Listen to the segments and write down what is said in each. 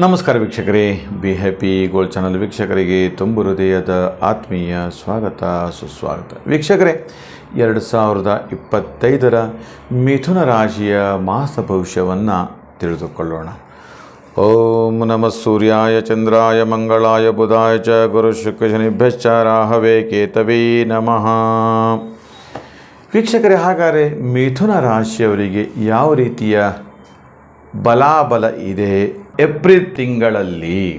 ನಮಸ್ಕಾರ ವೀಕ್ಷಕರೇ. Be happy gold channel ವೀಕ್ಷಕರಿಗೆ ತುಂಬು ಹೃದಯದ ಆತ್ಮೀಯ ಸ್ವಾಗತ, ಸುಸ್ವಾಗತ. ವೀಕ್ಷಕರೇ, ಎರಡು ಸಾವಿರದ ಇಪ್ಪತ್ತೈದರ ಮಿಥುನ ರಾಶಿಯ ಮಾಸ ಭವಿಷ್ಯವನ್ನು ತಿಳಿದುಕೊಳ್ಳೋಣ. ಓಂ ನಮಃ ಸೂರ್ಯಾಯ, ಚಂದ್ರಾಯ, ಮಂಗಳಾಯ, ಬುಧಾಯ ಚ, ಗುರು ಶುಕ್ರ ಶನಿಭ್ಯಶ್ಚ, ರಾಹವೇ, ಕೇತವೇ ನಮಃ. ವೀಕ್ಷಕರೇ, ಹಾಗಾದರೆ ಮಿಥುನ ರಾಶಿಯವರಿಗೆ ಯಾವ ರೀತಿಯ ಬಲಾಬಲ ಇದೆ? ಏಪ್ರಿಲ್ ತಿಂಗಳಲ್ಲಿ.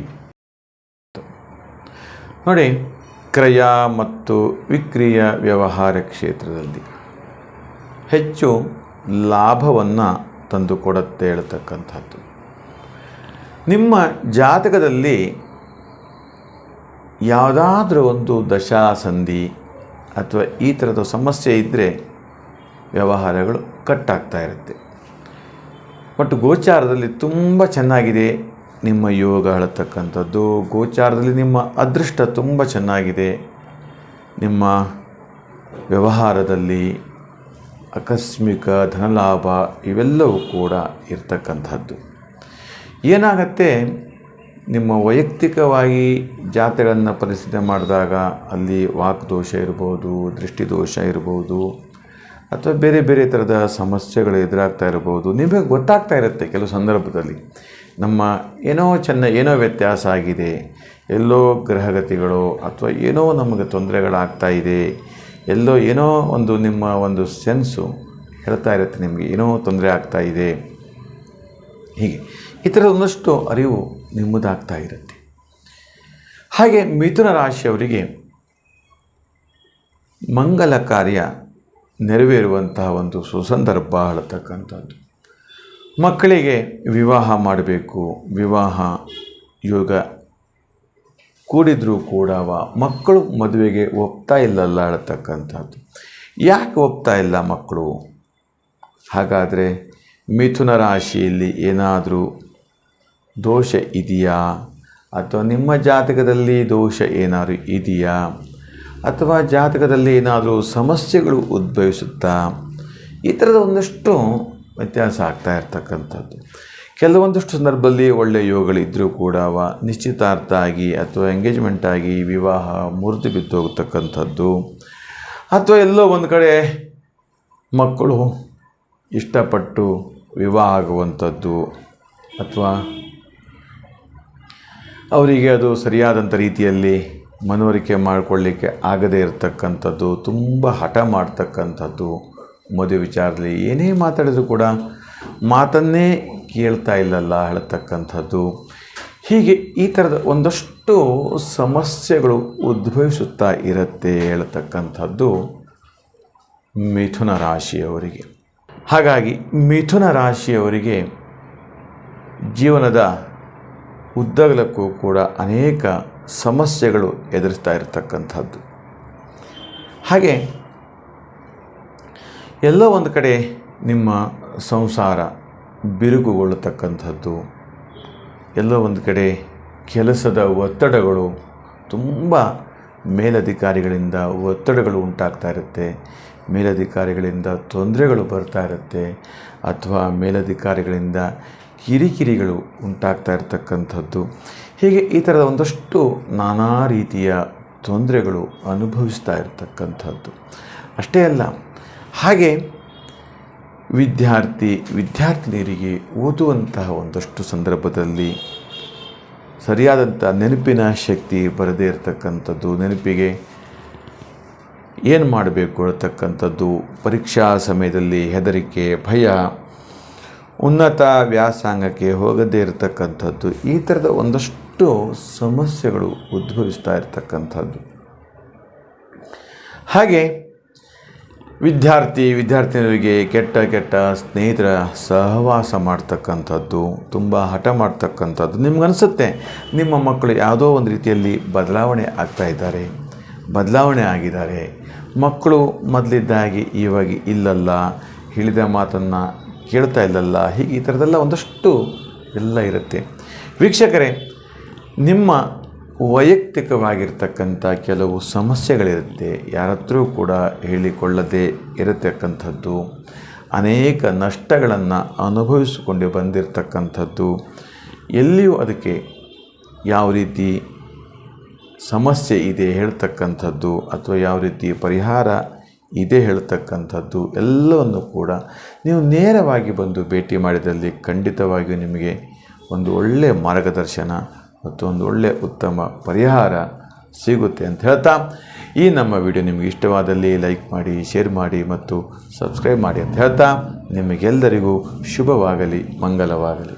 ನೋಡಿ, ಕ್ರಯ ಮತ್ತು ವಿಕ್ರಿಯ ವ್ಯವಹಾರ ಕ್ಷೇತ್ರದಲ್ಲಿ ಹೆಚ್ಚು ಲಾಭವನ್ನು ತಂದುಕೊಡುತ್ತೆ ಹೇಳ್ತಕ್ಕಂಥದ್ದು. ನಿಮ್ಮ ಜಾತಕದಲ್ಲಿ ಯಾವುದಾದ್ರೂ ಒಂದು ದಶಾ ಸಂಧಿ ಅಥವಾ ಈ ಥರದ ಸಮಸ್ಯೆ ಇದ್ದರೆ ವ್ಯವಹಾರಗಳು ಕಟ್ಟಾಗ್ತಾ ಇರುತ್ತೆ. ಬಟ್ ಗೋಚಾರದಲ್ಲಿ ತುಂಬ ಚೆನ್ನಾಗಿದೆ ನಿಮ್ಮ ಯೋಗ ಹೇಳತಕ್ಕಂಥದ್ದು. ಗೋಚಾರದಲ್ಲಿ ನಿಮ್ಮ ಅದೃಷ್ಟ ತುಂಬ ಚೆನ್ನಾಗಿದೆ. ನಿಮ್ಮ ವ್ಯವಹಾರದಲ್ಲಿ ಆಕಸ್ಮಿಕ ಧನಲಾಭ ಇವೆಲ್ಲವೂ ಕೂಡ ಇರ್ತಕ್ಕಂಥದ್ದು. ಏನಾಗತ್ತೆ, ನಿಮ್ಮ ವೈಯಕ್ತಿಕವಾಗಿ ಜಾತ್ರೆಗಳನ್ನು ಪರಿಸ್ಥಿತಿ ಮಾಡಿದಾಗ ಅಲ್ಲಿ ವಾಕ್ ದೋಷ ಇರ್ಬೋದು ದೃಷ್ಟಿದೋಷ ಇರ್ಬೋದು ಅಥವಾ ಬೇರೆ ಬೇರೆ ಥರದ ಸಮಸ್ಯೆಗಳು ಎದುರಾಗ್ತಾ ಇರ್ಬೋದು ನಿಮಗೆ ಗೊತ್ತಾಗ್ತಾ ಇರುತ್ತೆ ಕೆಲವು ಸಂದರ್ಭದಲ್ಲಿ. ನಮ್ಮ ಏನೋ ಚೆನ್ನ, ಏನೋ ವ್ಯತ್ಯಾಸ ಆಗಿದೆ. ಎಲ್ಲೋ ಗ್ರಹಗತಿಗಳು ಅಥವಾ ಏನೋ ನಮಗೆ ತೊಂದರೆಗಳಾಗ್ತಾ ಇದೆ. ಎಲ್ಲೋ ಏನೋ ಒಂದು ನಿಮ್ಮ ಒಂದು ಸೆನ್ಸು ಹೇಳ್ತಾ ಇರುತ್ತೆ ನಿಮಗೆ, ಏನೋ ತೊಂದರೆ ಆಗ್ತಾ ಇದೆ. ಹೀಗೆ. ಈ ಥರದ ಒಂದಷ್ಟು ಅರಿವು ನಿಮ್ಮದಾಗ್ತಾ ಇರುತ್ತೆ. ಹಾಗೆ ಮಿಥುನ ರಾಶಿಯವರಿಗೆ ಮಂಗಲ ಕಾರ್ಯ ನೆರವೇರುವಂತಹ ಒಂದು ಸುಸಂದರ್ಭ ಹೇಳತಕ್ಕಂಥದ್ದು ಮಕ್ಕಳಿಗೆ ವಿವಾಹ ಮಾಡಬೇಕು, ವಿವಾಹ ಯೋಗ ಕೂಡಿದ್ರೂ ಕೂಡ ಮಕ್ಕಳು ಮದುವೆಗೆ ಒಪ್ತಾ ಇಲ್ಲಲ್ಲ ಹೇಳ್ತಕ್ಕಂಥದ್ದು ಯಾಕೆ ಒಪ್ತಾ ಇಲ್ಲ ಮಕ್ಕಳು? ಹಾಗಾದರೆ ಮಿಥುನ ರಾಶಿಯಲ್ಲಿ ಏನಾದರೂ ದೋಷ ಇದೆಯಾ? ಅಥವಾ ನಿಮ್ಮ ಜಾತಕದಲ್ಲಿ ದೋಷ ಏನಾದರೂ ಇದೆಯಾ? ಅಥವಾ ಜಾತಕದಲ್ಲಿ ಏನಾದರೂ ಸಮಸ್ಯೆಗಳು ಉದ್ಭವಿಸುತ್ತಾ, ಈ ಥರದ ಒಂದಷ್ಟು ವ್ಯತ್ಯಾಸ ಆಗ್ತಾ ಇರ್ತಕ್ಕಂಥದ್ದು. ಕೆಲವೊಂದಷ್ಟು ಸಂದರ್ಭದಲ್ಲಿ ಒಳ್ಳೆಯ ಯೋಗಗಳಿದ್ದರೂ ಕೂಡ ಅವ ನಿಶ್ಚಿತಾರ್ಥ ಆಗಿ ಅಥವಾ ಎಂಗೇಜ್ಮೆಂಟ್ ಆಗಿ ವಿವಾಹ ಮುರಿದು ಬಿದ್ದು ಹೋಗ್ತಕ್ಕಂಥದ್ದು ಅಥವಾ ಎಲ್ಲೋ ಒಂದು ಕಡೆ ಮಕ್ಕಳು ಇಷ್ಟಪಟ್ಟು ವಿವಾಹ ಆಗುವಂಥದ್ದು ಅಥವಾ ಅವರಿಗೆ ಅದು ಸರಿಯಾದಂಥ ರೀತಿಯಲ್ಲಿ ಮನವರಿಕೆ ಮಾಡಿಕೊಳ್ಳಿಕ್ಕೆ ಆಗದೇ ಇರತಕ್ಕಂಥದ್ದು, ತುಂಬ ಹಠ ಮಾಡ್ತಕ್ಕಂಥದ್ದು ಮದುವೆ ವಿಚಾರದಲ್ಲಿ ಏನೇ ಮಾತಾಡಿದರೂ ಕೂಡ ಮಾತನ್ನೇ ಕೇಳ್ತಾ ಇಲ್ಲಲ್ಲ ಹೇಳ್ತಕ್ಕಂಥದ್ದು. ಹೀಗೆ ಈ ಥರದ ಒಂದಷ್ಟು ಸಮಸ್ಯೆಗಳು ಉದ್ಭವಿಸುತ್ತಾ ಇರುತ್ತೆ ಹೇಳ್ತಕ್ಕಂಥದ್ದು ಮಿಥುನ ರಾಶಿಯವರಿಗೆ. ಹಾಗಾಗಿ ಮಿಥುನ ರಾಶಿಯವರಿಗೆ ಜೀವನದ ಉದ್ದಗಲಕ್ಕೂ ಕೂಡ ಅನೇಕ ಸಮಸ್ಯೆಗಳು ಎದುರಿಸ್ತಾ ಇರತಕ್ಕಂಥದ್ದು. ಹಾಗೆ ಎಲ್ಲ ಒಂದು ಕಡೆ ನಿಮ್ಮ ಸಂಸಾರ ಬಿರುಕುಗೊಳ್ಳತಕ್ಕಂಥದ್ದು. ಎಲ್ಲ ಒಂದು ಕಡೆ ಕೆಲಸದ ಒತ್ತಡಗಳು ತುಂಬ ಮೇಲಧಿಕಾರಿಗಳಿಂದ ಒತ್ತಡಗಳು ಉಂಟಾಗ್ತಾ ಇರುತ್ತೆ. ಮೇಲಧಿಕಾರಿಗಳಿಂದ ತೊಂದರೆಗಳು ಬರ್ತಾ ಇರುತ್ತೆ. ಅಥವಾ ಮೇಲಧಿಕಾರಿಗಳಿಂದ ಕಿರಿಕಿರಿಗಳು ಉಂಟಾಗ್ತಾ ಇರತಕ್ಕಂಥದ್ದು. ಹೀಗೆ ಈ ಥರದ ಒಂದಷ್ಟು ನಾನಾ ರೀತಿಯ ತೊಂದರೆಗಳು ಅನುಭವಿಸ್ತಾ ಇರತಕ್ಕಂಥದ್ದು. ಅಷ್ಟೇ ಅಲ್ಲ, ಹಾಗೆ ವಿದ್ಯಾರ್ಥಿ, ವಿದ್ಯಾರ್ಥಿನಿಯರಿಗೆ ಓದುವಂತಹ ಒಂದಷ್ಟು ಸಂದರ್ಭದಲ್ಲಿ ಸರಿಯಾದಂಥ ನೆನಪಿನ ಶಕ್ತಿ ಬರದೇ ಇರತಕ್ಕಂಥದ್ದು, ನೆನಪಿಗೆ ಏನು ಮಾಡಬೇಕು ಅಂತಕ್ಕಂಥದ್ದು ಪರೀಕ್ಷಾ ಸಮಯದಲ್ಲಿ ಹೆದರಿಕೆ, ಭಯ, ಉನ್ನತ ವ್ಯಾಸಂಗಕ್ಕೆ ಹೋಗದೇ ಇರತಕ್ಕಂಥದ್ದು, ಈ ಥರದ ಒಂದಷ್ಟು ಸಮಸ್ಯೆಗಳು ಉದ್ಭವಿಸ್ತಾ ಇರತಕ್ಕಂಥದ್ದು. ಹಾಗೆ ವಿದ್ಯಾರ್ಥಿ ವಿದ್ಯಾರ್ಥಿನಿಯರಿಗೆ ಕೆಟ್ಟ ಕೆಟ್ಟ ಸ್ನೇಹಿತರ ಸಹವಾಸ ಮಾಡ್ತಕ್ಕಂಥದ್ದು, ತುಂಬ ಹಠ ಮಾಡ್ತಕ್ಕಂಥದ್ದು ನಿಮ್ಗನ್ಸುತ್ತೆ. ನಿಮ್ಮ ಮಕ್ಕಳು ಯಾವುದೋ ಒಂದು ರೀತಿಯಲ್ಲಿ ಬದಲಾವಣೆ ಆಗ್ತಾ ಇದ್ದಾರೆ, ಬದಲಾವಣೆ ಆಗಿದ್ದಾರೆ. ಮಕ್ಕಳು ಮೊದಲಿದ್ದಾಗಿ ಇವಾಗ ಇಲ್ಲಲ್ಲ, ಹೇಳಿದ ಮಾತನ್ನು ಕೇಳ್ತಾ ಇಲ್ಲಲ್ಲ, ಹೀಗೆ ಈ ಥರದ್ದೆಲ್ಲ ಒಂದಷ್ಟು ಎಲ್ಲ ಇರುತ್ತೆ. ವೀಕ್ಷಕರೇ ನಿಮ್ಮ ವೈಯಕ್ತಿಕವಾಗಿರ್ತಕ್ಕಂಥ ಕೆಲವು ಸಮಸ್ಯೆಗಳಿರುತ್ತೆ, ಯಾರತ್ರೂ ಕೂಡ ಹೇಳಿಕೊಳ್ಳದೆ ಇರತಕ್ಕಂಥದ್ದು, ಅನೇಕ ನಷ್ಟಗಳನ್ನು ಅನುಭವಿಸಿಕೊಂಡು ಬಂದಿರತಕ್ಕಂಥದ್ದು, ಎಲ್ಲಿಯೂ ಅದಕ್ಕೆ ಯಾವ ರೀತಿ ಸಮಸ್ಯೆ ಇದೆ ಹೇಳ್ತಕ್ಕಂಥದ್ದು ಅಥವಾ ಯಾವ ರೀತಿ ಪರಿಹಾರ ಇದೆ ಹೇಳ್ತಕ್ಕಂಥದ್ದು ಎಲ್ಲವನ್ನು ಕೂಡ ನೀವು ನೇರವಾಗಿ ಬಂದು ಭೇಟಿ ಮಾಡಿದಲ್ಲಿ ಖಂಡಿತವಾಗಿಯೂ ನಿಮಗೆ ಒಂದು ಒಳ್ಳೆಯ ಮಾರ್ಗದರ್ಶನ ಮತ್ತು ಒಂದು ಒಳ್ಳೆಯ ಉತ್ತಮ ಪರಿಹಾರ ಸಿಗುತ್ತೆ ಅಂತ ಹೇಳ್ತಾ, ಈ ನಮ್ಮ ವಿಡಿಯೋ ನಿಮಗೆ ಇಷ್ಟವಾದಲ್ಲಿ ಲೈಕ್ ಮಾಡಿ, ಶೇರ್ ಮಾಡಿ ಮತ್ತು ಸಬ್ಸ್ಕ್ರೈಬ್ ಮಾಡಿ ಅಂತ ಹೇಳ್ತಾ, ನಿಮಗೆಲ್ಲರಿಗೂ ಶುಭವಾಗಲಿ, ಮಂಗಲವಾಗಲಿ.